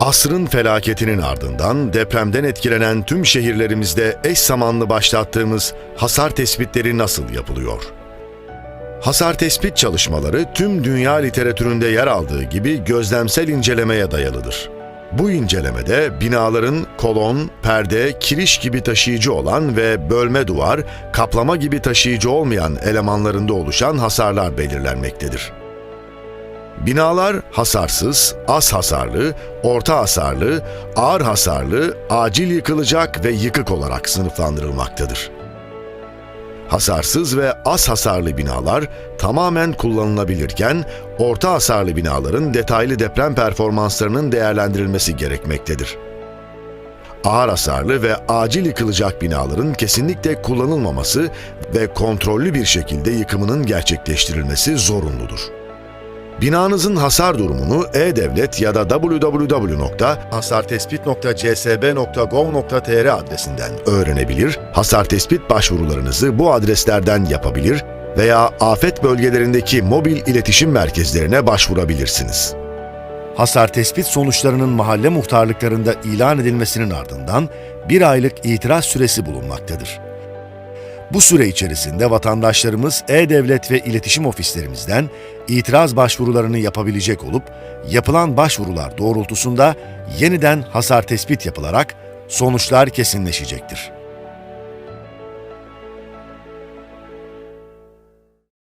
Asrın felaketinin ardından depremden etkilenen tüm şehirlerimizde eş zamanlı başlattığımız hasar tespitleri nasıl yapılıyor? Hasar tespit çalışmaları tüm dünya literatüründe yer aldığı gibi gözlemsel incelemeye dayalıdır. Bu incelemede binaların kolon, perde, kiriş gibi taşıyıcı olan ve bölme duvar, kaplama gibi taşıyıcı olmayan elemanlarında oluşan hasarlar belirlenmektedir. Binalar hasarsız, az hasarlı, orta hasarlı, ağır hasarlı, acil yıkılacak ve yıkık olarak sınıflandırılmaktadır. Hasarsız ve az hasarlı binalar tamamen kullanılabilirken, orta hasarlı binaların detaylı deprem performanslarının değerlendirilmesi gerekmektedir. Ağır hasarlı ve acil yıkılacak binaların kesinlikle kullanılmaması ve kontrollü bir şekilde yıkımının gerçekleştirilmesi zorunludur. Binanızın hasar durumunu e-devlet ya da www.hasartespit.csb.gov.tr adresinden öğrenebilir, hasar tespit başvurularınızı bu adreslerden yapabilir veya afet bölgelerindeki mobil iletişim merkezlerine başvurabilirsiniz. Hasar tespit sonuçlarının mahalle muhtarlıklarında ilan edilmesinin ardından bir aylık itiraz süresi bulunmaktadır. Bu süre içerisinde vatandaşlarımız e-devlet ve iletişim ofislerimizden itiraz başvurularını yapabilecek olup, yapılan başvurular doğrultusunda yeniden hasar tespit yapılarak sonuçlar kesinleşecektir.